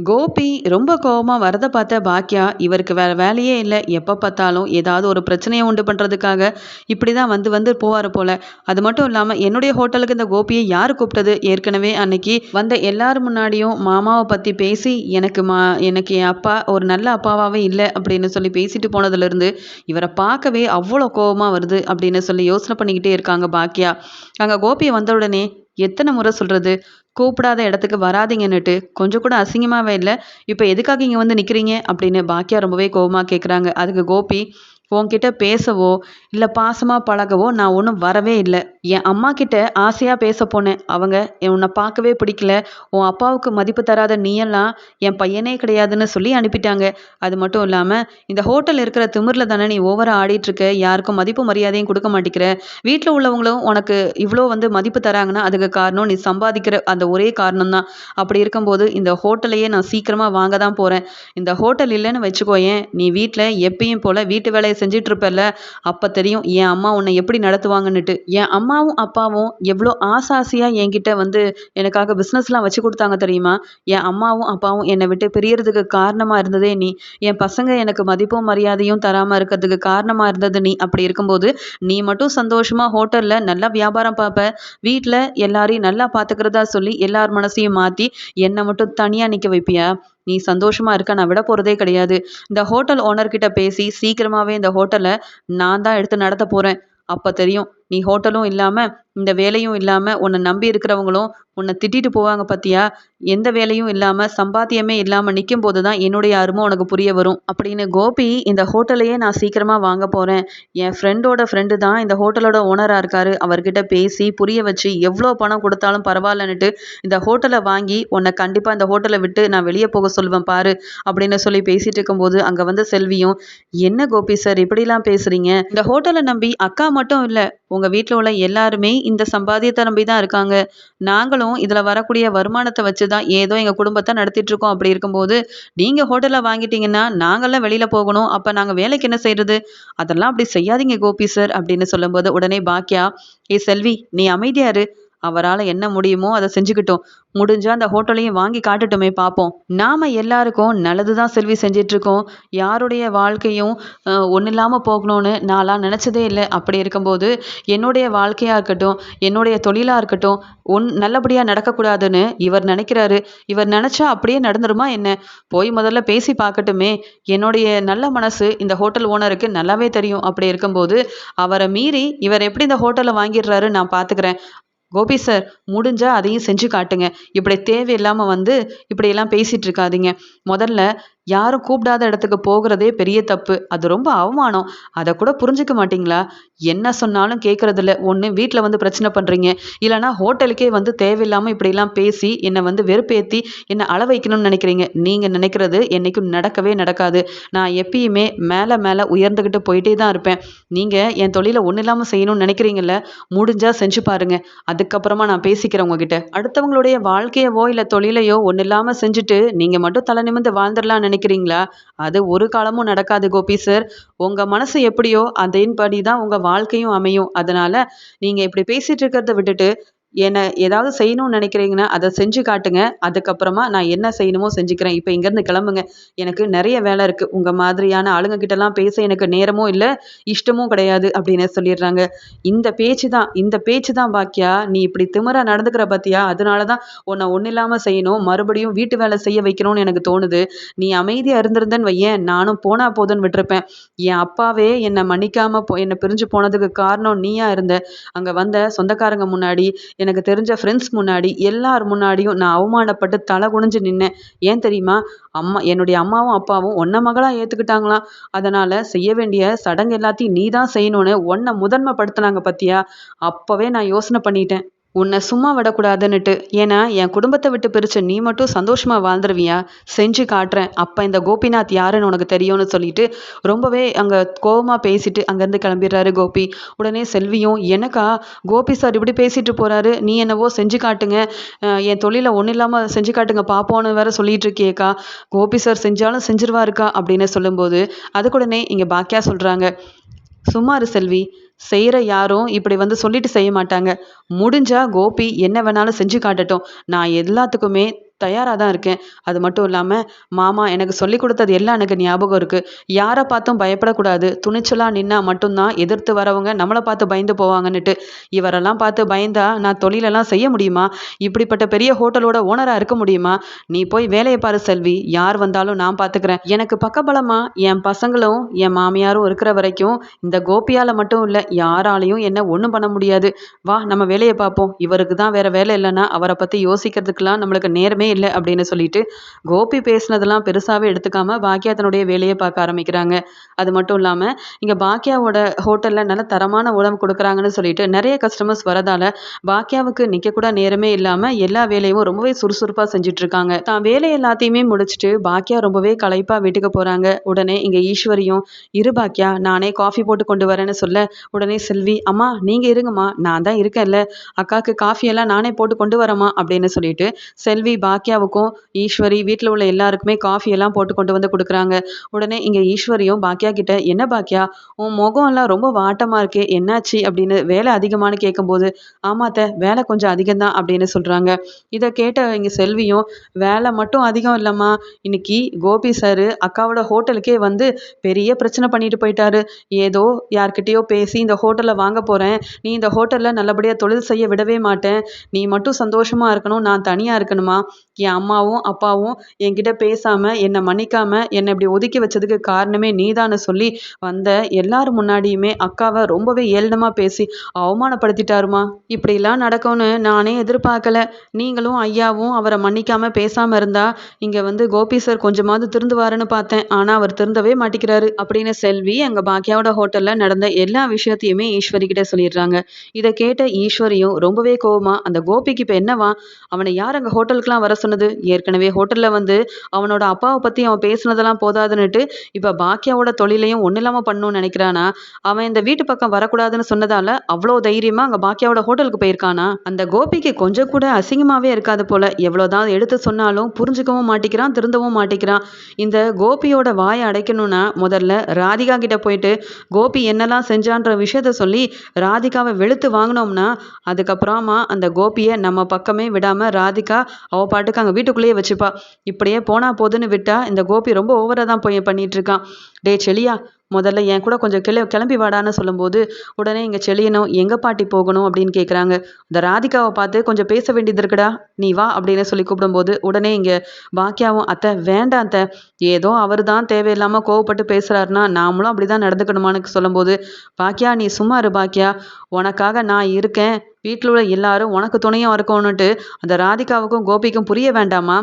கோபி ரொம்ப கோவமாக வரதை பார்த்த பாக்கியா இவருக்கு வேறு வேலையே இல்லை. எப்போ பார்த்தாலும் ஏதாவது ஒரு பிரச்சனையை உண்டு பண்ணுறதுக்காக இப்படி தான் வந்து வந்து போவார் போல். அது மட்டும் இல்லாமல் என்னுடைய ஹோட்டலுக்கு இந்த கோபியை யார் கூப்பிட்டது? ஏற்கனவே அன்னைக்கு வந்த எல்லார் முன்னாடியும் மாமாவை பற்றி பேசி எனக்கு மா எனக்கு என் அப்பா ஒரு நல்ல அப்பாவாகவே இல்லை அப்படின்னு சொல்லி பேசிட்டு போனதுலேருந்து இவரை பார்க்கவே அவ்வளோ கோபமாக வருது அப்படின்னு சொல்லி யோசனை பண்ணிக்கிட்டே இருக்காங்க பாக்கியா அங்கே கோபியை வந்த உடனே எத்தனை முறை சொல்கிறது கூப்பிடாத இடத்துக்கு வராதிங்கன்னுட்டு கொஞ்சம் கூட அசிங்கமாகவே இல்லை. இப்போ எதுக்காக இங்கே வந்து நிற்கிறீங்க அப்படின்னு பாக்கியா ரொம்பவே கோபமாக கேட்குறாங்க அதுக்கு கோபி உன்கிட்ட பேசவோ இல்லை பாசமாக பழகவோ நான் ஒன்றும் வரவே இல்லை. என் அம்மா கிட்ட ஆசையாக பேச போனேன். அவங்க உன்னை பார்க்கவே பிடிக்கல. உன் அப்பாவுக்கு மதிப்பு தராத நீயெல்லாம் என் பையனே கிடையாதுன்னு சொல்லி அனுப்பிட்டாங்க. அது மட்டும் இல்லாமல் இந்த ஹோட்டல் இருக்கிற திமிரில் தானே நீ ஓவராக ஆடிட்டுருக்க யாருக்கும் மதிப்பு மரியாதையும் கொடுக்க மாட்டேங்கிற. வீட்டில் உள்ளவங்களும் உனக்கு இவ்வளோ வந்து மதிப்பு தராங்கன்னா அதுக்கு காரணம் நீ சம்பாதிக்கிற அந்த ஒரே காரணம் தான் அப்படி இருக்கும்போது இந்த ஹோட்டலையே நான் சீக்கிரமாக வாங்க தான் போகிறேன் இந்த ஹோட்டல் இல்லைன்னு வச்சுக்கோயேன் நீ வீட்டில் எப்பயும் போல் வீட்டு வேலையை செஞ்சுட்டு அப்போ தெரியும் என் அம்மா உன்னை எப்படி நடத்துவாங்கன்னுட்டு. என் அம்மாவும் அப்பாவும் எவ்வளோ ஆசாசியாக என்கிட்ட வந்து எனக்காக பிஸ்னஸ்லாம் வச்சு கொடுத்தாங்க தெரியுமா? என் அம்மாவும் அப்பாவும் என்னை விட்டு பிரியறதுக்கு காரணமாக இருந்ததே நீ. என் பசங்க எனக்கு மதிப்பும் மரியாதையும் தராமல் இருக்கிறதுக்கு காரணமாக இருந்தது நீ. அப்படி இருக்கும்போது நீ மட்டும் சந்தோஷமாக ஹோட்டலில் நல்லா வியாபாரம் பார்ப்ப வீட்டில் எல்லாரையும் நல்லா பார்த்துக்கிறதா சொல்லி எல்லார் மனசையும் மாற்றி என்னை மட்டும் தனியாக நிற்க வைப்பியா? நீ சந்தோஷமாக இருக்க நான் விட போகிறதே கிடையாது. இந்த ஹோட்டல் ஓனர்கிட்ட பேசி சீக்கிரமாகவே இந்த ஹோட்டலை நான் தான் எடுத்து நடத்த போகிறேன் அப்போ தெரியும் நீ ஹோட்டலும் இல்லாமல் இந்த வேலையும் இல்லாமல் உன்னை நம்பி இருக்கிறவங்களும் உன்னை திட்டிட்டு போவாங்க பார்த்தியா எந்த வேலையும் இல்லாமல் சம்பாத்தியமே இல்லாமல் நிற்கும் போது தான் என்னுடைய அருமை உனக்கு புரிய வரும். அப்படின்னு கோபி இந்த ஹோட்டலையே நான் சீக்கிரமாக வாங்க போகிறேன் என் ஃப்ரெண்டோட ஃப்ரெண்டு தான் இந்த ஹோட்டலோட ஓனராக இருக்கார். அவர்கிட்ட பேசி புரிய வச்சு எவ்வளோ பணம் கொடுத்தாலும் பரவாயில்லன்னுட்டு இந்த ஹோட்டலை வாங்கி உன்னை கண்டிப்பாக இந்த ஹோட்டலை விட்டு நான் வெளியே போக சொல்லுவேன் பாரு அப்படின்னு சொல்லி பேசிட்டு இருக்கும்போது அங்கே வந்து செல்வியும் என்ன கோபி சார் இப்படிலாம் பேசுகிறீங்க இந்த ஹோட்டலை நம்பி அக்கா மட்டும் இல்லை உங்கள் வீட்டில் உள்ள எல்லாருமே இந்த சம்பாத்தியத்தை நம்பி தான் இருக்காங்க. நாங்களும் இதில் வரக்கூடிய வருமானத்தை வச்சு தான் ஏதோ எங்கள் குடும்பத்தை நடத்திட்டு இருக்கோம். அப்படி இருக்கும்போது நீங்கள் ஹோட்டலில் வாங்கிட்டீங்கன்னா நாங்கள்லாம் வெளியில் போகணும். அப்போ நாங்கள் வேலைக்கு என்ன செய்கிறது அதெல்லாம் அப்படி செய்யாதீங்க கோபி சார் அப்படின்னு சொல்லும்போது உடனே பாக்கியா ஏ செல்வி நீ அமைதியாரு அவரால் என்ன முடியுமோ அதை செஞ்சுக்கிட்டோம். முடிஞ்சால் அந்த ஹோட்டலையும் வாங்கி காட்டட்டுமே பார்ப்போம் நாம் எல்லாருக்கும் நல்லது தான் செல்வி செஞ்சிட்ருக்கோம். யாருடைய வாழ்க்கையும் ஒன்றும் இல்லாமல் போகணும்னு நான்லாம் நினச்சதே இல்லை. அப்படி இருக்கும்போது என்னுடைய வாழ்க்கையாக இருக்கட்டும் என்னுடைய தொழிலாக இருக்கட்டும் ஒன் நல்லபடியாக நடக்கக்கூடாதுன்னு இவர் நினைக்கிறாரு. இவர் நினச்சா அப்படியே நடந்துருமா என்ன? போய் முதல்ல பேசி பார்க்கட்டுமே என்னுடைய நல்ல மனசு இந்த ஹோட்டல் ஓனருக்கு நல்லாவே தெரியும். அப்படி இருக்கும்போது அவரை மீறி இவர் எப்படி இந்த ஹோட்டலை வாங்கிடுறாரு நான் பார்த்துக்கிறேன் கோபி சார் முடிஞ்சால் அதையும் செஞ்சு காட்டுங்க. இப்படி தேவையில்லாமல் வந்து இப்படியெல்லாம் பேசிகிட்டு இருக்காதீங்க. முதல்ல யாரும் கூப்பிடாத இடத்துக்கு போகிறதே பெரிய தப்பு. அது ரொம்ப அவமானம். அதை கூட புரிஞ்சுக்க மாட்டிங்களா? என்ன சொன்னாலும் கேட்குறதில்ல ஒன்று வீட்டில் வந்து பிரச்சனை பண்ணுறீங்க இல்லைனா ஹோட்டலுக்கே வந்து தேவையில்லாமல் இப்படிலாம் பேசி என்னை வந்து வெறுப்பேற்றி என்னை அள வைக்கணும்னு நினைக்கிறீங்க. நீங்கள் நினைக்கிறது என்றைக்கும் நடக்கவே நடக்காது. நான் எப்பயுமே மேலே மேலே உயர்ந்துக்கிட்டு போயிட்டே தான் இருப்பேன். நீங்கள் என் தொழிலை ஒன்றும் இல்லாமல் செய்யணும்னு நினைக்கிறீங்கள முடிஞ்சால் செஞ்சு பாருங்கள் அதுக்கப்புறமா நான் பேசிக்கிறேன் உங்ககிட்ட. அடுத்தவங்களுடைய வாழ்க்கையவோ இல்லை தொழிலையோ ஒன்றும் இல்லாமல் செஞ்சுட்டு நீங்கள் மட்டும் தலை நிமிந்து வாழ்ந்துடலாம்னு நினைக்கிறீங்களா? அது ஒரு காலமும் நடக்காது கோபி சார் உங்கள் மனசு எப்படியோ அதன்படி தான் உங்கள் வாழ்க்கையும் அமையும். அதனால் நீங்கள் இப்படி பேசிகிட்டு இருக்கிறத விட்டுட்டு என்னை ஏதாவது செய்யணும்னு நினைக்கிறீங்கன்னா அதை செஞ்சு காட்டுங்க. அதுக்கப்புறமா நான் என்ன செய்யணுமோ செஞ்சுக்கிறேன். இப்போ இங்கேருந்து கிளம்புங்க. எனக்கு நிறைய வேலை இருக்குது உங்கள் மாதிரியான ஆளுங்கக்கிட்டலாம் பேச எனக்கு நேரமும் இல்லை இஷ்டமும் கிடையாது அப்படின்னு சொல்லிடுறாங்க. இந்த பேச்சு தான் இந்த பேச்சு தான் பாக்கியா. நீ இப்படி திமிரா நடந்துக்கிற பார்த்தியா அதனால தான் உன்னை ஒன்றும் இல்லாமல் செய்யணும். மறுபடியும் வீட்டு வேலை செய்ய வைக்கணும்னு எனக்கு தோணுது. நீ அமைதியாக இருந்திருந்தேன்னு வையேன். நானும் போனா போதுன்னு விட்டுருப்பேன். என் அப்பாவே என்னை மன்னிக்காமல் போ என்னை பிரிஞ்சு போனதுக்கு காரணம் நீயா இருந்த. அங்கே வந்த சொந்தக்காரங்க முன்னாடி எனக்கு தெரிஞ்ச ஃப்ரெண்ட்ஸ் முன்னாடி எல்லார் முன்னாடியும் நான் அவமானப்பட்டு தலை குனிஞ்சு நின்னேன். ஏன் தெரியுமா? அம்மா என்னுடைய அம்மாவும் அப்பாவும் ஒன்றை மகளாக ஏற்றுக்கிட்டாங்களாம் அதனால் செய்ய வேண்டிய சடங்கு எல்லாத்தையும் நீ தான் செய்யணும்னு ஒன்றை முதன்மைப்படுத்தினாங்க பார்த்தியா அப்போவே நான் யோசனை பண்ணிட்டேன். உன்னை சும்மா விடக்கூடாதுன்னுட்டு. ஏன்னா என் குடும்பத்தை விட்டு பிரிச்ச நீ மட்டும் சந்தோஷமா வாழ்ந்துருவியா? செஞ்சு காட்டுறேன். அப்போ இந்த கோபிநாத் யாருன்னு உனக்கு தெரியும்னு சொல்லிட்டு ரொம்பவே அங்கே கோபமாக பேசிட்டு அங்கேருந்து கிளம்பிடுறாரு கோபி. உடனே செல்வியும் எனக்கா கோபி சார் இப்படி பேசிட்டு போறாரு? நீ என்னவோ செஞ்சு காட்டுங்க. என் தொழிலை ஒன்றும் இல்லாமல் செஞ்சு காட்டுங்க பார்ப்போன்னு வேற சொல்லிட்டு இருக்கியேக்கா கோபி சார் செஞ்சாலும் செஞ்சிருவாருக்கா? அப்படின்னு சொல்லும்போது அதுக்குடனே இங்கே பாக்கியா சொல்கிறாங்க சும்மாரு செல்வி. செய்கிற யாரும் இப்படி வந்து சொல்லிட்டு செய்ய மாட்டாங்க. முடிஞ்சால் கோபி என்ன வேணாலும் செஞ்சு காட்டட்டும். நான் எல்லாத்துக்குமே தயாராக தான் இருக்கேன். அது மட்டும் இல்லாமல் மாமா எனக்கு சொல்லி கொடுத்தது எல்லாம் எனக்கு ஞாபகம் இருக்குது யாரை பார்த்தும் பயப்படக்கூடாது. துணிச்சலாக நின்னா மட்டும்தான் எதிர்த்து வரவங்க நம்மளை பார்த்து பயந்து போவாங்கன்னுட்டு. இவரெல்லாம் பார்த்து பயந்தா நான் தொழிலெல்லாம் செய்ய முடியுமா? இப்படிப்பட்ட பெரிய ஹோட்டலோட ஓனராக இருக்க முடியுமா? நீ போய் வேலையை பாரு செல்வி. யார் வந்தாலும் நான் பார்த்துக்கிறேன். எனக்கு பக்கபலமாக என் பசங்களும் என் மாமியாரும் இருக்கிற வரைக்கும் இந்த கோபியால் மட்டும் இல்லை யாராலையும் என்ன ஒன்றும் பண்ண முடியாது. வா நம்ம வேலையை பார்ப்போம். இவருக்கு தான் வேற வேலை இல்லைன்னா அவரை பற்றி யோசிக்கிறதுக்கெல்லாம் நம்மளுக்கு நேரமே இல்லை அப்படின்னு சொல்லிட்டு கோபி பேசினதெல்லாம் பெருசாகவே எடுத்துக்காம பாக்கியா தன்னுடைய வேலையை பார்க்க ஆரம்பிக்கிறாங்க. அது மட்டும் இல்லாமல் இங்கே பாக்கியாவோட ஹோட்டலில் நல்ல தரமான உணவு கொடுக்குறாங்கன்னு சொல்லிட்டு நிறைய கஸ்டமர்ஸ் வரதால பாக்கியாவுக்கு நிற்கக்கூட நேரமே இல்லாமல் எல்லா வேலையும் ரொம்பவே சுறுசுறுப்பாக செஞ்சிட்ருக்காங்க. தான் வேலை எல்லாத்தையுமே முடிச்சுட்டு பாக்கியா ரொம்பவே களைப்பாக வீட்டுக்கு போகிறாங்க உடனே இங்கே ஈஸ்வரியும் இரு பாக்கியா நானே காஃபி போட்டு கொண்டு வரேன்னு சொல்ல. உடனே செல்வி அம்மா நீங்கள் இருங்கம்மா நான் தான் இருக்கேன்ல. அக்காவுக்கு காஃபியெல்லாம் நானே போட்டு கொண்டு வரேம்மா அப்படின்னு சொல்லிட்டு செல்வி பாக்கியா பாக்கியாவுக்கும் ஈஸ்வரி வீட்டில் உள்ள எல்லாருக்குமே காஃபி எல்லாம் போட்டு கொண்டு வந்து கொடுக்குறாங்க. உடனே இங்கே ஈஸ்வரியும் பாக்கியா கிட்ட என்ன பாக்கியா உன் முகம் எல்லாம் ரொம்ப வாட்டமாக இருக்கே என்னாச்சு? அப்படின்னு வேலை அதிகமானு கேட்கும்போது ஆமாத்த வேலை கொஞ்சம் அதிகம்தான் அப்படின்னு சொல்கிறாங்க இதை கேட்ட இங்கே செல்வியும் வேலை மட்டும் அதிகம் இல்லைம்மா. இன்னைக்கு கோபி சார் அக்காவோட ஹோட்டலுக்கே வந்து பெரிய பிரச்சனை பண்ணிட்டு போயிட்டாரு. ஏதோ யார்கிட்டயோ பேசி இந்த ஹோட்டலில் வாங்க போகிறேன் நீ இந்த ஹோட்டலில் நல்லபடியாக தொழில் செய்ய விடவே மாட்டேன். நீ மட்டும் சந்தோஷமாக இருக்கணும் நான் தனியாக இருக்கணுமா? என் அம்மாவும் அப்பாவும் என்கிட்ட பேசாமல் என்னை மன்னிக்காமல் என்னை இப்படி ஒதுக்கி வச்சதுக்கு காரணமே நீதான்னு சொல்லி வந்த எல்லார் முன்னாடியுமே அக்காவை ரொம்பவே ஏளனமாக பேசி அவமானப்படுத்திட்டாருமா. இப்படிலாம் நடக்கும்னு நானே எதிர்பார்க்கல. நீங்களும் ஐயாவும் அவரை மன்னிக்காமல் பேசாமல் இருந்தா இங்கே வந்து கோபி சார் கொஞ்சமாவது திருந்துவாருன்னு பார்த்தேன். ஆனால் அவர் திருந்தவே மாட்டேங்கிறாரு அப்படின்னு செல்வி அங்கே பாக்கியாவோட ஹோட்டலில் நடந்த எல்லா விஷயத்தையுமே ஈஸ்வரி கிட்ட சொல்லிடுறாங்க. இதை கேட்ட ஈஸ்வரியும் ரொம்பவே கோவமா அந்த கோபிக்கு இப்போ என்னவா? அவனை யார் அங்கே ஹோட்டலுக்குலாம் வர சொன்னது ஏற்கனவே ஹோட்டலில் வந்து அவனோட அப்பாவை பற்றி அவன் பேசுனதெல்லாம் போதாதுன்னுட்டு இப்போ பாக்கியாவோட தொழிலையும் ஒன்றும் இல்லாமல் பண்ணணும்னு நினைக்கிறானா? அவன் இந்த வீட்டு பக்கம் வரக்கூடாதுன்னு சொன்னதால அவ்வளோ தைரியமாக அங்கே பாக்கியாவோட ஹோட்டலுக்கு போயிருக்கானா? அந்த கோபிக்கு கொஞ்சம் கூட அசிங்கமாகவே இருக்காது போல. எவ்வளோதான் எடுத்து சொன்னாலும் புரிஞ்சுக்கவும் மாட்டேங்கிறான் திருந்தவும் மாட்டேங்கிறான் இந்த கோபியோட வாயை அடைக்கணும்னா முதல்ல ராதிகா கிட்ட போயிட்டு கோபி என்னெல்லாம் செஞ்சான்ற விஷயத்த சொல்லி ராதிகாவை வெளுத்து வாங்கினோம்னா அதுக்கப்புறமா அந்த கோபியை நம்ம பக்கமே விடாமல் ராதிகா அவ பாட்டு பாட்டுக்கு அங்கே வீட்டுக்குள்ளேயே வச்சுப்பா. இப்படியே போனா போதுன்னு விட்டா இந்த கோபி ரொம்ப ஓவராக தான் போய் பண்ணிட்டு இருக்கான் டே செலியா முதல்ல என் கூட கொஞ்சம் கிள கிளம்பி வாடான்னு சொல்லும்போது உடனே இங்கே செழியணும் எங்கே பாட்டி போகணும்? அப்படின்னு கேட்குறாங்க இந்த ராதிகாவை பார்த்து கொஞ்சம் பேச வேண்டியது இருக்குடா நீ வா அப்படின்னு சொல்லி கூப்பிடும்போது உடனே இங்கே பாக்கியாவும் அத்தை வேண்டாம் அத்தை. ஏதோ அவர் தான் தேவையில்லாமல் கோவப்பட்டு பேசுகிறாருன்னா நாமளும் அப்படி தான் நடந்துக்கணுமான்னு சொல்லும்போது பாக்கியா நீ சும்மா இரு பாக்கியா உனக்காக நான் இருக்கேன். வீட்டில் உள்ள எல்லாரும் உனக்கு துணையாக இருக்கணுன்ட்டு அந்த ராதிகாவுக்கும் கோபிக்கும் புரிய வேண்டாமா?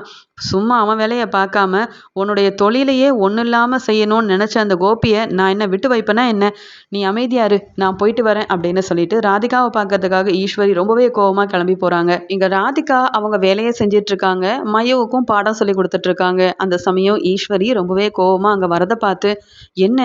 சும்மா அவன் வேலையை பார்க்காம உன்னுடைய தொழிலையே ஒன்றும் இல்லாமல் செய்யணும்னு நினச்ச அந்த கோபியை நான் என்ன விட்டு வைப்பேனா என்ன? நீ அமைதியாரு நான் போயிட்டு வரேன் அப்படின்னு சொல்லிட்டு ராதிகாவை பார்க்கறதுக்காக ஈஸ்வரி ரொம்பவே கோவமாக கிளம்பி போகிறாங்க இங்கே ராதிகா அவங்க வேலையை செஞ்சிட்ருக்காங்க. மயவுக்கும் பாடம் சொல்லி கொடுத்துட்ருக்காங்க. அந்த சமயம் ஈஸ்வரி ரொம்பவே கோவமாக அங்கே வரதை பார்த்து என்ன?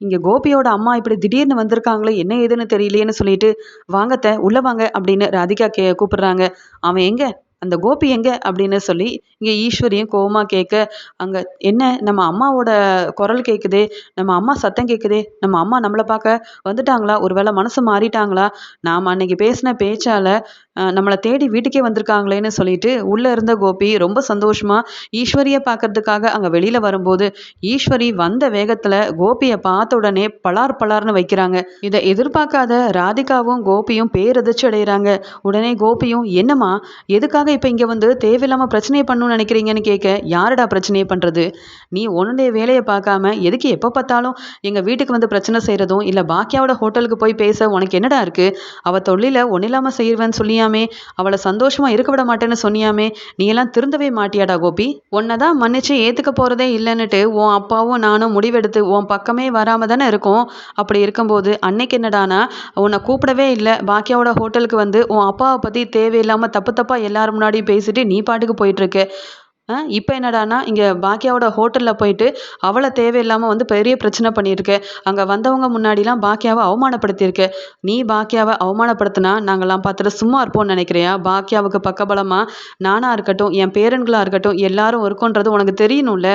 இங்கே கோபியோட அம்மா இப்படி திடீர்னு வந்திருக்காங்களே என்ன ஏதுன்னு தெரியலையேன்னு சொல்லிட்டு வாங்கத்த உள்ளே வாங்க அப்படின்னு ராதிகா கே கூப்பிடுறாங்க. அவன் எங்கே? அந்த கோபி எங்க அப்படின்னு சொல்லி இங்கே ஈஸ்வரியும் கோபமாக கேட்க அங்கே என்ன நம்ம அம்மாவோட குரல் கேட்குதே நம்ம அம்மா சத்தம் கேட்குதே நம்ம அம்மா நம்மளை பார்க்க வந்துட்டாங்களா? ஒருவேளை மனசு மாறிட்டாங்களா? நாம் அன்னைக்கு பேசின பேச்சால நம்மளை தேடி வீட்டுக்கே வந்திருக்காங்களேன்னு சொல்லிட்டு உள்ளே இருந்த கோபி ரொம்ப சந்தோஷமா ஈஸ்வரியை பார்க்கறதுக்காக அங்கே வெளியில வரும்போது ஈஸ்வரி வந்த வேகத்தில் கோபியை பார்த்த உடனே பலார் பலார்னு வைக்கிறாங்க. இதை எதிர்பார்க்காத ராதிகாவும் கோபியும் பேரதிர்ச்சி அடைகிறாங்க உடனே கோபியும் என்னம்மா எதுக்காக இப்போ இங்கே வந்து தேவையில்லாமல் பிரச்சனையை பண்ணணும்னு நினைக்கிறீங்கன்னு கேட்க யாருடா பிரச்சனையை பண்ணுறது நீ உன்னுடைய வேலையை பார்க்காம எதுக்கு எப்போ பார்த்தாலும் எங்கள் வீட்டுக்கு வந்து பிரச்சனை செய்கிறதும் இல்லை பாக்கியாவோட ஹோட்டலுக்கு போய் பேச உனக்கு என்னடா இருக்குது அவள் தொல்லியில் ஒன்றும் இல்லாமல் செய்வேன்னு சொல்லியாமே அவளை சந்தோஷமாக இருக்க விட மாட்டேன்னு சொன்னியாமே நீ எல்லாம் திருந்தவே மாட்டியாடா கோபி? உன்னை தான் மன்னிச்சு ஏற்றுக்க போகிறதே இல்லைன்னுட்டு உன் அப்பாவும் நானும் முடிவெடுத்து உன் பக்கமே வராமல் தானே இருக்கோம். அப்படி இருக்கும்போது அன்னைக்கு என்னடானா உன்னை கூப்பிடவே இல்லை. பாக்கியாவோட ஹோட்டலுக்கு வந்து உன் அப்பாவை பற்றி தேவையில்லாமல் தப்பு தப்பாக எல்லாரும் முன்னாடி பேசிட்டு நீ பாட்டுக்கு போயிட்டுருக்க. இப்போ என்னடானா இங்கே பாக்கியாவோட ஹோட்டலில் போயிட்டு அவளை தேவையில்லாமல் வந்து பெரிய பிரச்சனை பண்ணியிருக்க. அங்கே வந்தவங்க முன்னாடிலாம் பாக்கியாவை அவமானப்படுத்தியிருக்க. நீ பாக்கியாவை அவமானப்படுத்தினா நாங்கள்லாம் பார்த்துட்டு சும்மா இருப்போம்னு நினைக்கிறியா? பாக்கியாவுக்கு பக்கபலமாக நானாக இருக்கட்டும் என் பேரன்களாக இருக்கட்டும் எல்லாரும் இருக்கோன்றது உனக்கு தெரியணும்ல.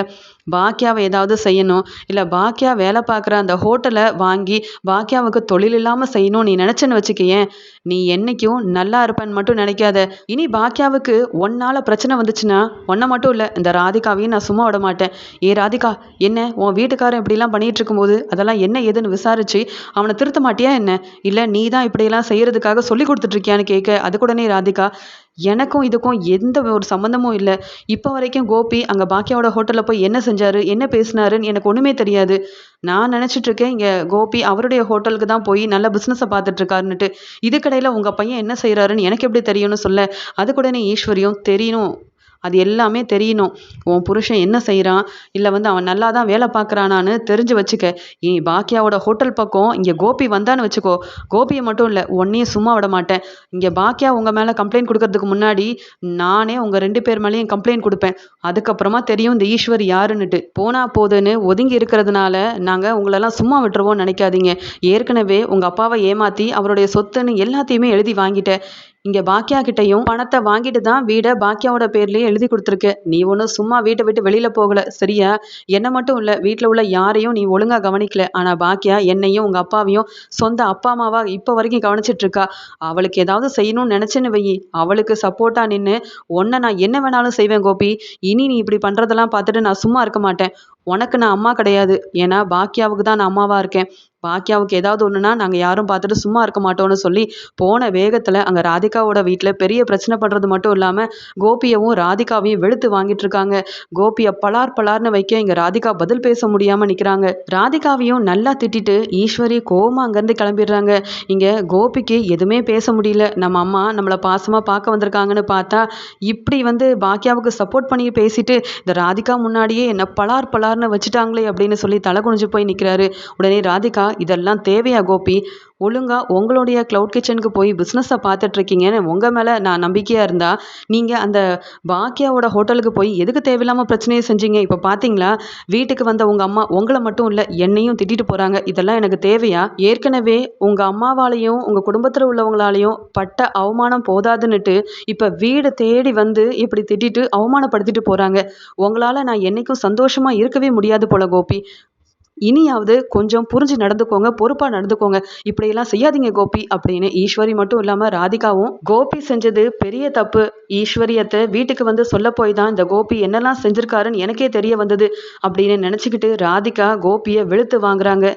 பாக்கியாவை ஏதாவது செய்யணும். இல்லை பாக்கியா வேலை பார்க்குற அந்த ஹோட்டலை வாங்கி பாக்கியாவுக்கு தொழில் இல்லாமல் செய்யணும் நீ நினச்சேன்னு வச்சுக்கேன் நீ என்னைக்கும் நல்லா இருப்பேன்னு மட்டும் நினைக்காத. இனி பாக்கியாவுக்கு ஒன்னால் பிரச்சனை வந்துச்சுன்னா ஒன்றை மட்டும் இல்லை இந்த ராதிகாவையும் நான் சும்மா விட மாட்டேன். ஏ ராதிகா என்ன? உன் வீட்டுக்காரன் இப்படிலாம் பண்ணிகிட்டு இருக்கும்போது அதெல்லாம் என்ன ஏதுன்னு விசாரிச்சு அவனை திருத்த மாட்டியா என்ன? இல்லை நீ தான் இப்படியெல்லாம் செய்கிறதுக்காக சொல்லி கொடுத்துட்ருக்கியான்னு கேட்க அதுக்குடனே ராதிகா எனக்கும் இதுக்கும் எந்த ஒரு சம்மந்தமும் இல்லை. இப்போ வரைக்கும் கோபி அங்கே பாக்கியாவோட ஹோட்டலில் போய் என்ன செஞ்சார் என்ன பேசினாருன்னு எனக்கு ஒன்றுமே தெரியாது. நான் நினச்சிட்டு இருக்கேன் இங்கே கோபி அவருடைய ஹோட்டலுக்கு தான் போய் நல்ல பிஸ்னஸை பார்த்துட்ருக்காருன்னுட்டு இதுக்கடையில் உங்கள் பையன் என்ன செய்கிறாருன்னு எனக்கு எப்படி தெரியும்னு சொல்ல. அதுக்கூடனே ஈஸ்வரியும் தெரியணும் அது எல்லாமே தெரியணும். உன் புருஷன் என்ன செய்கிறான் இல்லை வந்து அவன் நல்லா தான் வேலை பார்க்குறானான்னு தெரிஞ்சு வச்சுக்க. இனி பாக்கியாவோட ஹோட்டல் பக்கம் இங்கே கோபி வந்தான்னு வச்சுக்கோ. கோபியை மட்டும் இல்லை உன்னையும் சும்மா விட மாட்டேன். இங்கே பாக்கியா உங்கள் மேலே கம்ப்ளைண்ட் கொடுக்கறதுக்கு முன்னாடி நானே உங்கள் ரெண்டு பேர் மேலேயும் கம்ப்ளைண்ட் கொடுப்பேன். அதுக்கப்புறமா தெரியும் இந்த ஈஸ்வர் யாருன்னுட்டு. போனா போதுன்னு ஒதுங்கி இருக்கிறதுனால நாங்கள் உங்களெல்லாம் சும்மா விட்டுருவோம்னு நினைக்காதீங்க. ஏற்கனவே உங்கள் அப்பாவை ஏமாற்றி அவருடைய சொத்துன்னு எல்லாத்தையுமே எழுதி வாங்கிட்டேன். இங்கே பாக்கியா கிட்டையும் பணத்தை வாங்கிட்டு தான் வீடை பாக்கியாவோட பேர்லேயே எழுதி கொடுத்துருக்கு. நீ ஒன்றும் சும்மா வீட்டை விட்டு வெளியில் போகல சரியா? என்னை மட்டும் இல்லை வீட்டில் உள்ள யாரையும் நீ ஒழுங்காக கவனிக்கல. ஆனால் பாக்கியா என்னையும் உங்கள் அப்பாவையும் சொந்த அப்பா அம்மாவா இப்போ வரைக்கும் கவனிச்சிட்டு இருக்கா? அவளுக்கு ஏதாவது செய்யணும்னு நினச்சேன்னு வை. அவளுக்கு சப்போர்ட்டாக நின்று உன்னை நான் என்ன வேணாலும் செய்வேன் கோபி. இனி நீ இப்படி பண்ணுறதெல்லாம் பார்த்துட்டு நான் சும்மா இருக்க மாட்டேன். உனக்கு நான் அம்மா கிடையாது. ஏன்னா பாக்கியாவுக்கு தான் நான் அம்மாவாக இருக்கேன். பாக்கியாவுக்கு ஏதாவது ஒன்றுனா நாங்கள் யாரும் பார்த்துட்டு சும்மா இருக்க மாட்டோம்னு சொல்லி போன வேகத்தில் அங்கே ராதிகாவோட வீட்டில் பெரிய பிரச்சனை பண்ணுறது மட்டும் இல்லாமல் கோபியவும் ராதிகாவையும் வெளுத்து வாங்கிட்டு இருக்காங்க. கோபியை பலார் பலார்னு வைக்க இங்கே ராதிகா பதில் பேச முடியாமல் நிற்கிறாங்க ராதிகாவையும் நல்லா திட்டிட்டு ஈஸ்வரி கோவமா அங்கேருந்து கிளம்பிடுறாங்க. இங்கே கோபிக்கு எதுவுமே பேச முடியல. நம்ம அம்மா நம்மளை பாசமாக பார்க்க வந்திருக்காங்கன்னு பார்த்தா இப்படி வந்து பாக்கியாவுக்கு சப்போர்ட் பண்ணி பேசிட்டு இந்த ராதிகா முன்னாடியே என்ன பலார் பலார்னு வச்சுட்டாங்களே அப்படின்னு சொல்லி தலை குனிஞ்சு போய் நிற்கிறாரு உடனே ராதிகா இதெல்லாம் தேவையா கோபி? ஒழுங்காக உங்களுடைய க்ளவுட் கிச்சனுக்கு போய் பிஸ்னஸை பார்த்துட்ருக்கீங்கன்னு உங்கள் மேலே நான் நம்பிக்கையாக இருந்தால் நீங்கள் அந்த பாக்கியாவோட ஹோட்டலுக்கு போய் எதுக்கு தேவையில்லாமல் பிரச்சனையை செஞ்சீங்க? இப்போ பார்த்தீங்களா வீட்டுக்கு வந்த உங்கள் அம்மா உங்களை மட்டும் இல்லை என்னையும் திட்டிட்டு போகிறாங்க இதெல்லாம் எனக்கு தேவையா? ஏற்கனவே உங்கள் அம்மாவாலையும் உங்கள் குடும்பத்தில் உள்ளவங்களாலையும் பட்ட அவமானம் போதாதுன்னுட்டு இப்போ வீடு தேடி வந்து இப்படி திட்டிட்டு அவமானப்படுத்திட்டு போகிறாங்க உங்களால் நான் என்றைக்கும் சந்தோஷமாக இருக்கவே முடியாது போல கோபி. இனியாவது கொஞ்சம் புரிஞ்சு நடந்துக்கோங்க பொறுப்பாக நடந்துக்கோங்க. இப்படியெல்லாம் செய்யாதீங்க கோபி அப்படின்னு ஈஸ்வரி மட்டும் இல்லாமல் ராதிகாவும் கோபி செஞ்சது பெரிய தப்பு. ஈஸ்வரியத்தை வீட்டுக்கு வந்து சொல்ல போய் தான் இந்த கோபி என்னெல்லாம் செஞ்சிருக்காருன்னு எனக்கே தெரிய வந்தது அப்படின்னு நினச்சிக்கிட்டு ராதிகா கோபியை வெளுத்து வாங்குறாங்க.